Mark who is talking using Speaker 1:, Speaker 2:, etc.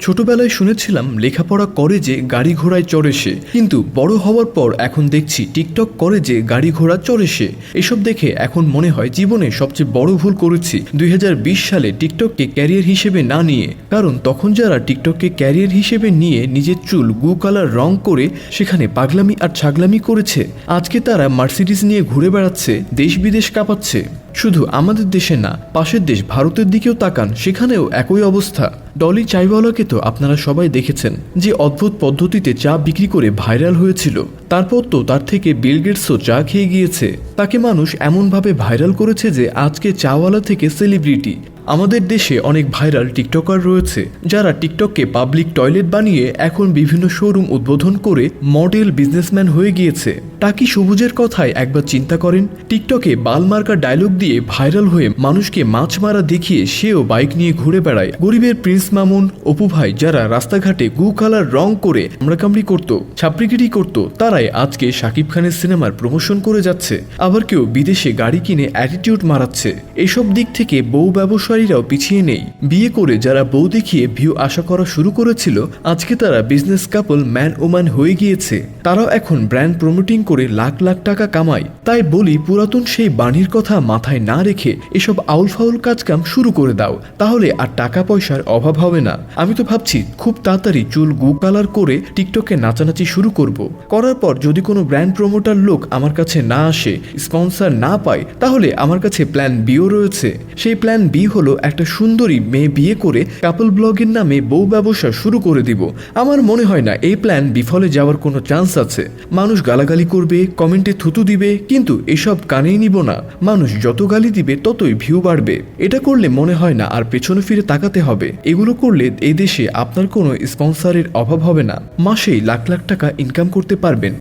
Speaker 1: ছোটবেলায় শুনেছিলাম লেখাপড়া করে যে গাড়ি ঘোড়ায় চড়ে সে। কিন্তু বড় হওয়ার পর এখন দেখছি টিকটক করে যে গাড়ি ঘোড়া চড়ে সে। এসব দেখে এখন মনে হয় জীবনে সবচেয়ে বড় ভুল করেছি। দুই হাজার বিশ সালে টিকটককে ক্যারিয়ার হিসেবে না নিয়ে, কারণ তখন যারা টিকটককে ক্যারিয়ার হিসেবে নিয়ে নিজের চুল, গু কালার, রং করে সেখানে পাগলামি আর ছাগলামি করেছে, আজকে তারা মার্সিডিস নিয়ে ঘুরে বেড়াচ্ছে, দেশ বিদেশ কাঁপাচ্ছে। শুধু আমাদের দেশে না, পাশের দেশ ভারতের দিকেও তাকান, সেখানেও একই অবস্থা। ডলি চাইওয়ালাকে তো আপনারা সবাই দেখেছেন, যে অদ্ভুত পদ্ধতিতে চা বিক্রি করে ভাইরাল হয়েছিল। তারপর তো তার থেকে বিল গেটসও চা খেয়ে গিয়েছে। তাকে মানুষ এমনভাবে ভাইরাল করেছে যে আজকে চাওয়ালা থেকে সেলিব্রিটি আমাদের দেশে অনেক ভাইরাল টিকটকার রয়েছে, যারা টিকটককে পাবলিক টয়লেট বানিয়ে এখন বিভিন্ন শোরুম উদ্বোধন করে মডেল বিজনেসম্যান হয়ে গিয়েছে। টাকি সবুজের কথায় একবার চিন্তা করেন, টিকটকে বাল মার্কা ডায়লগ দিয়ে ভাইরাল হয়ে মানুষকে মাছ মারা দেখিয়ে সেও বাইক নিয়ে ঘুরে বেড়ায়। গরিবের প্রিন্স মামুন, অপু ভাই যারা রাস্তাঘাটে গু কালার রং করে কামড়াকামড়ি করতো, ছাপড়িগিরি করতো, তারাই আজকে শাকিব খানের সিনেমার প্রমোশন করে যাচ্ছে। আবার কেউ বিদেশে গাড়ি কিনে অ্যাটিটিউড মারাচ্ছে। এসব দিক থেকে বউ ব্যবসায়ীরাও পিছিয়ে নেই। বিয়ে করে যারা বউ দেখিয়ে ভিউ আশা করা শুরু করেছিল, আজকে তারা বিজনেস কাপল ম্যান ওম্যান হয়ে গিয়েছে। তারাও এখন ব্র্যান্ড প্রমোটিং করে লাখ লাখ টাকা কামায়। তাই বলি, পুরাতন সেই বাণীর কথা মাথায় না রেখে এসব আউল ফাউল কাজকাম শুরু করে দাও। তাহলে আর টাকা পয়সার অভাব হবে না। আমি তো ভাবছি, খুব তাড়াতাড়ি চুল, গু কালার করে টিকটকে নাচানাচি শুরু করব। করার পর যদি কোনো ব্র্যান্ড প্রমোটার লোক আমার কাছে না আসে স্পন্সর না পায়, তাহলে আমার কাছে প্ল্যান বিও রয়েছে। সেই প্ল্যান বি হলো একটা সুন্দরী মেয়ে বিয়ে করে কাপল ব্লগের নামে বউ ব্যবসা শুরু করে দিব। আমার মনে হয় না এই প্ল্যান বিফলে যাওয়ার কোনো চান্স আছে। মানুষ গালাগালি করবে কমেন্টে থুতু দিবে, কিন্তু এসব কানেই নিব না। মানুষ যত গালি দিবে, ততই ভিউ বাড়বে। এটা করলে মনে হয় না আর পেছনে ফিরে তাকাতে হবে। এগুলো করলে এই দেশে আপনার কোনো স্পন্সরের অভাব হবে না। মাসেই লাখ লাখ টাকা ইনকাম করতে পারবেন।